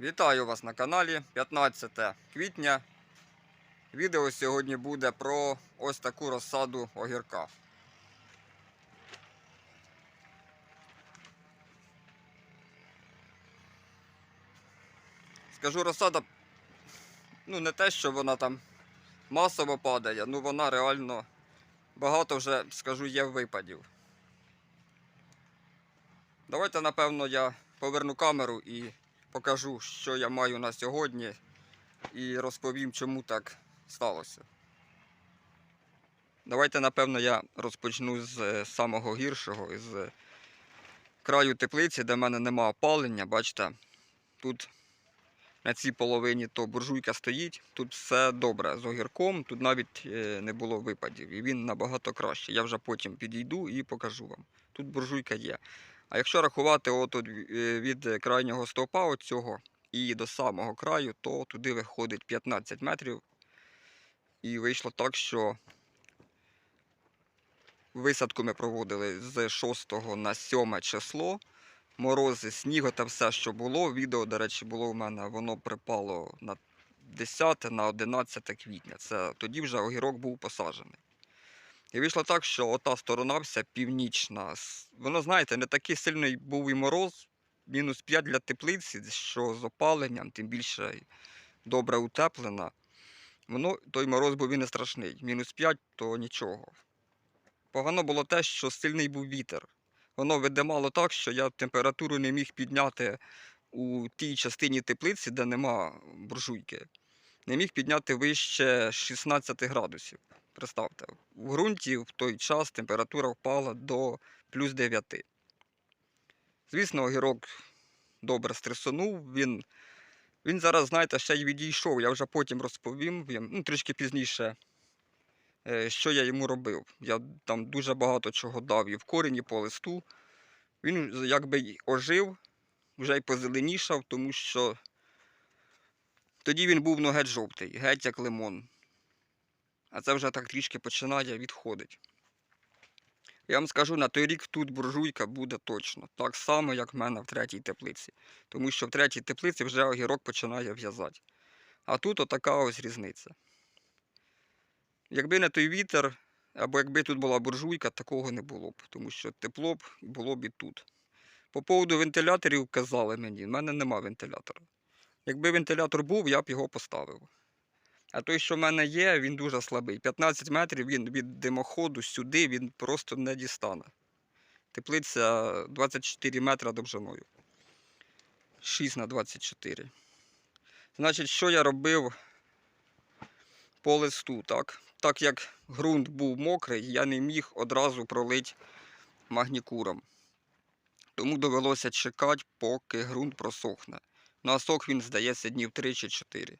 Вітаю вас на каналі 15 квітня. Відео сьогодні буде про ось таку розсаду огірка. Скажу, розсада, ну не те, що вона там масово падає, ну вона реально багато вже, скажу, є випадів. Давайте, напевно, я поверну камеру і покажу, що я маю на сьогодні, і розповім, чому так сталося. Давайте, напевно, я розпочну з е, самого гіршого, з е, краю теплиці, де в мене нема опалення. Бачите, тут на цій половині то буржуйка стоїть, тут все добре з огірком, тут навіть е, не було випадів, і він набагато краще. Я вже потім підійду і покажу вам. Тут буржуйка є. А якщо рахувати от от е, від крайнього стовпа от цього і до самого краю, то туди виходить 15 метрів. І вийшло так, що висадку ми проводили з 6 на 7 число. Морози, сніго та все, що було. Відео, до речі, було у мене, воно припало на 10 на 11 квітня. Це тоді вже огірок був посаджений. І вийшло так, що ота сторона вся північна. Воно, знаєте, не такий сильний був і мороз, мінус 5 для теплиці, що з опаленням, тим більше добре утеплена. Воно, той мороз був і не страшний. Мінус 5 то нічого. Погано було те, що сильний був вітер. Воно видимало так, що я температуру не міг підняти у тій частині теплиці, де нема буржуйки. Не міг підняти вище 16 градусів. Представте, в ґрунті в той час температура впала до плюс 9. Звісно, огірок добре стресонув. Він, він зараз, знаєте, ще й відійшов. Я вже потім розповім, ну, трішки пізніше, е, що я йому робив. Я там дуже багато чого дав і в корені, по листу. Він якби ожив, вже й позеленішав, тому що тоді він був ну, геть жовтий, геть як лимон. А це вже так трішки починає відходити. Я вам скажу, на той рік тут буржуйка буде точно. Так само, як в мене в третій теплиці. Тому що в третій теплиці вже огірок починає в'язати. А тут отака ось різниця. Якби не той вітер, або якби тут була буржуйка, такого не було б, тому що тепло б було б і тут. По поводу вентиляторів казали мені, в мене нема вентилятора. Якби вентилятор був, я б його поставив. А той, що в мене є, він дуже слабий. 15 метрів він від димоходу сюди він просто не дістане. Теплиця 24 метри довжиною. 6 на 24. Значить, що я робив по листу, так? Так як ґрунт був мокрий, я не міг одразу пролити магнікуром. Тому довелося чекати, поки ґрунт просохне. На сок він здається днів 3 чи 4.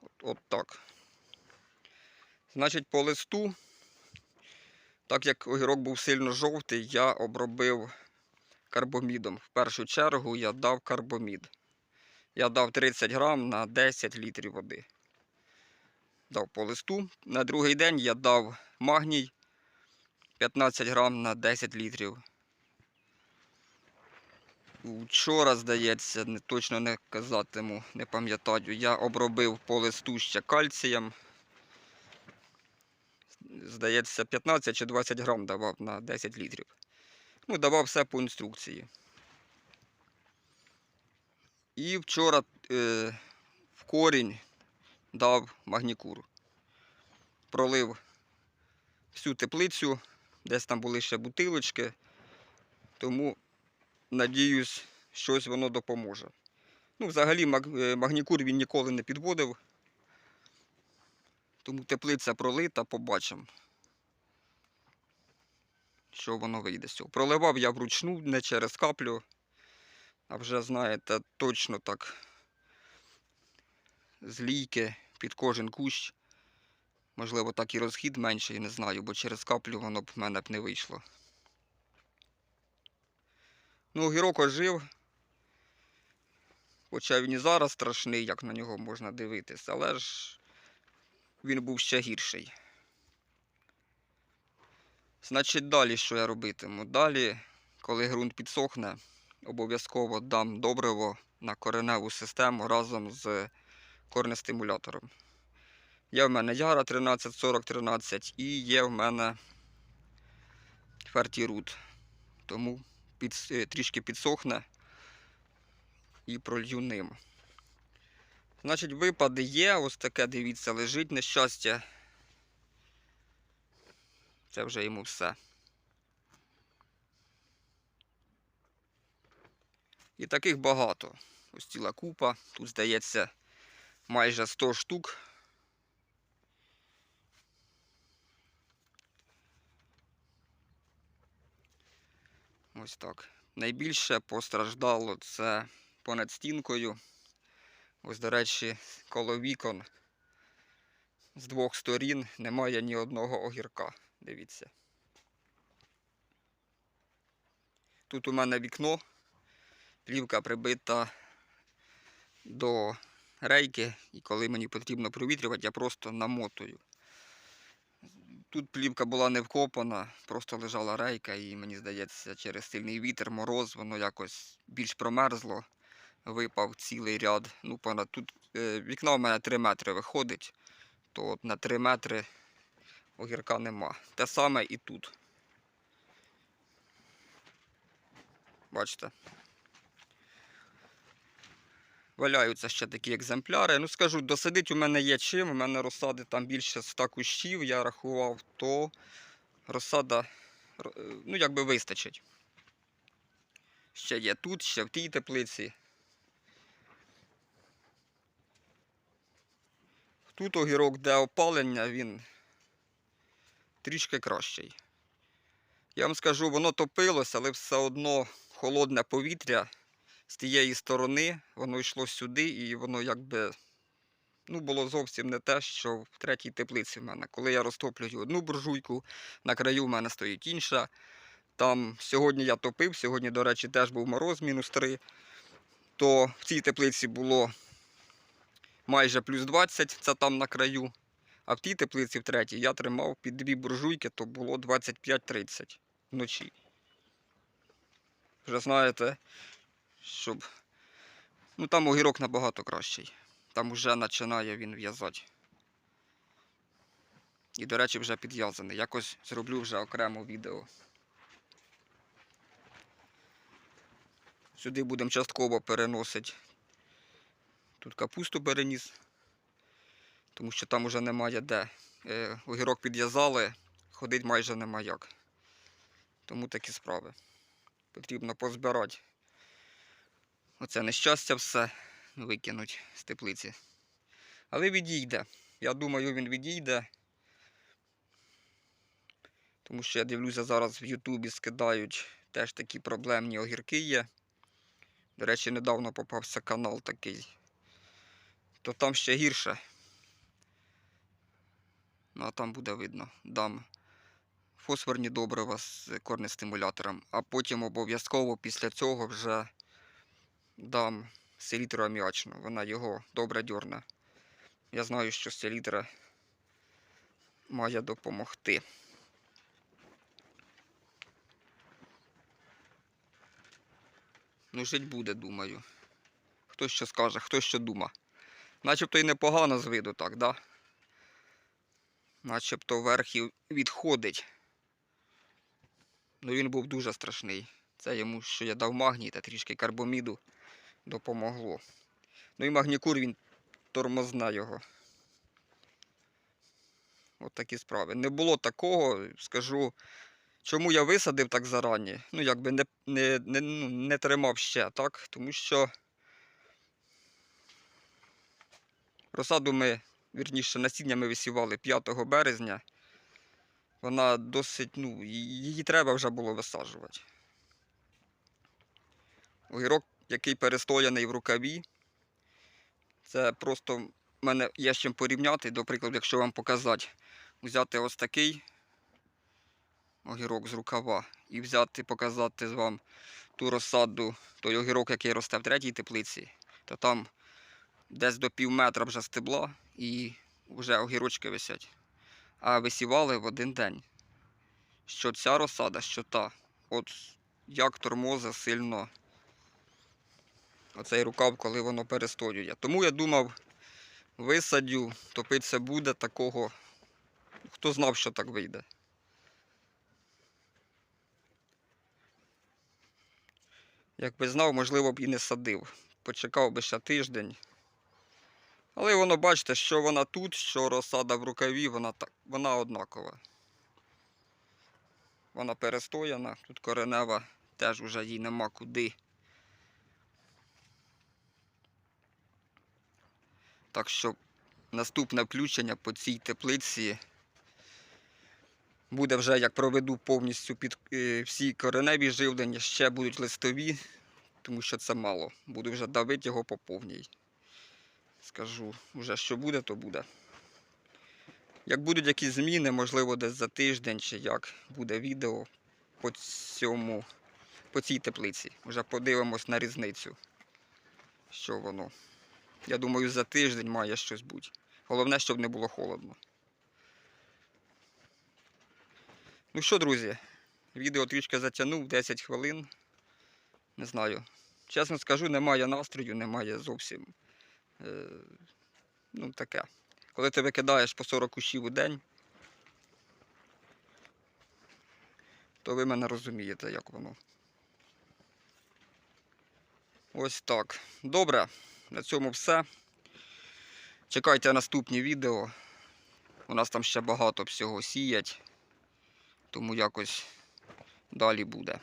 От, от так. Значить, по листу, так як огірок був сильно жовтий, я обробив карбомідом. В першу чергу я дав карбомід. Я дав 30 грам на 10 літрів води. Дав по листу. На другий день я дав магній 15 грам на 10 літрів. Вчора, здається, точно не казатиму, не пам'ятаю. Я обробив по листу ще кальцієм. Здається, 15 чи 20 грам давав на 10 літрів. Ну, давав все по інструкції. І вчора е, в корінь дав магнікур. Пролив всю теплицю, десь там були ще бутилочки, тому надіюсь, щось воно допоможе. Ну, взагалі, е, магнікур він ніколи не підводив. Тому теплиця пролита, побачимо, що воно вийде з цього. Проливав я вручну, не через каплю, а вже, знаєте, точно так з лійки під кожен кущ. Можливо, так і розхід менший, не знаю, бо через каплю воно б в мене б не вийшло. Ну, огірок ожив. Хоча він і зараз страшний, як на нього можна дивитися, але ж він був ще гірший. Значить, далі що я робитиму? Далі, коли ґрунт підсохне, обов'язково дам добриво на кореневу систему разом з корнестимулятором. Є в мене Яра 134013 і є в мене Фертірут. Тому під, е, трішки підсохне і пролью ним. Значить, випади є, ось таке, дивіться, лежить нещастя. Це вже йому все. І таких багато. Ось ціла купа. Тут, здається, майже 100 штук. Ось так. Найбільше постраждало це понад стінкою. Ось, до речі, коло вікон з двох сторін немає ні одного огірка. Дивіться. Тут у мене вікно, плівка прибита до рейки, і коли мені потрібно провітрювати, я просто намотую. Тут плівка була не вкопана, просто лежала рейка, і мені здається, через сильний вітер, мороз, воно якось більш промерзло. Випав цілий ряд. Ну, понад тут е, вікно в мене 3 метри виходить, то от на 3 метри огірка нема. Те саме і тут. Бачите? Валяються ще такі екземпляри. Ну, скажу, досадить у мене є чим. У мене розсади там більше 100 кущів, я рахував, то розсада е, ну, якби вистачить. Ще є тут, ще в тій теплиці. Тут огірок, де опалення, він трішки кращий. Я вам скажу, воно топилося, але все одно холодне повітря з тієї сторони, воно йшло сюди, і воно якби ну, було зовсім не те, що в третій теплиці в мене. Коли я розтоплюю одну буржуйку, на краю в мене стоїть інша. Там сьогодні я топив, сьогодні, до речі, теж був мороз мінус 3, то в цій теплиці було майже плюс 20, це там на краю. А в тій теплиці, в третій, я тримав під дві буржуйки, то було 25-30 вночі. Вже знаєте, щоб. Ну там огірок набагато кращий. Там вже починає він в'язати. І, до речі, вже підв'язаний. Якось зроблю вже окремо відео. Сюди будемо частково переносити. Тут капусту переніс, тому що там уже немає де. Е, огірок підв'язали, ходить майже нема як. Тому такі справи. Потрібно позбирати. Оце нещастя все викинуть з теплиці. Але відійде. Я думаю, він відійде. Тому що я дивлюся, зараз в Ютубі скидають теж такі проблемні огірки є. До речі, недавно попався канал такий. То там ще гірше. Ну, а там буде видно. Дам фосфорні добрива з корнестимулятором, а потім обов'язково після цього вже дам селітру аміачну. Вона його добре дьорне. Я знаю, що селітра має допомогти. Ну, жить буде, думаю. Хто що скаже, хто що дума. Начебто і непогано з виду, так, да? Начебто верх і відходить. Ну він був дуже страшний. Це йому, що я дав магній та трішки карбоміду допомогло. Ну і магнікур він тормозна його. От такі справи. Не було такого, скажу, чому я висадив так зарані. Ну, якби не, не, не, ну, не тримав ще, так? Тому що розсаду ми, вірніше, насіння ми висівали 5 березня. Вона досить, ну, її треба вже було висаджувати. Огірок, який перестояний в рукаві, це просто в мене є з чим порівняти. До прикладу, якщо вам показати, взяти ось такий огірок з рукава і взяти, показати вам ту розсаду, той огірок, який росте в третій теплиці, то там десь до пів метра вже стебла і вже огірочки висять. А висівали в один день. Що ця розсада, що та. От як тормоза сильно оцей рукав, коли воно перестоює. Тому я думав, висадю, топитися буде такого. Хто знав, що так вийде. Якби знав, можливо б і не садив. Почекав би ще тиждень. Але воно, бачите, що вона тут, що розсада в рукаві, вона, так, вона однакова. Вона перестояна, тут коренева, теж уже їй нема куди. Так що наступне включення по цій теплиці буде вже як проведу повністю під е, всі кореневі живлення, ще будуть листові, тому що це мало. Буду вже давити його по повній. Скажу, вже що буде, то буде. Як будуть якісь зміни, можливо, десь за тиждень чи як буде відео по цьому, по цій теплиці. Вже подивимось на різницю, що воно. Я думаю, за тиждень має щось бути. Головне, щоб не було холодно. Ну що, друзі, відео трішки затягнув 10 хвилин. Не знаю. Чесно скажу, немає настрою, немає зовсім. Е, ну, таке. Коли ти викидаєш по 40 кущів у день, то ви мене розумієте, як воно. Ось так. Добре, на цьому все. Чекайте наступні відео. У нас там ще багато всього сіять, тому якось далі буде.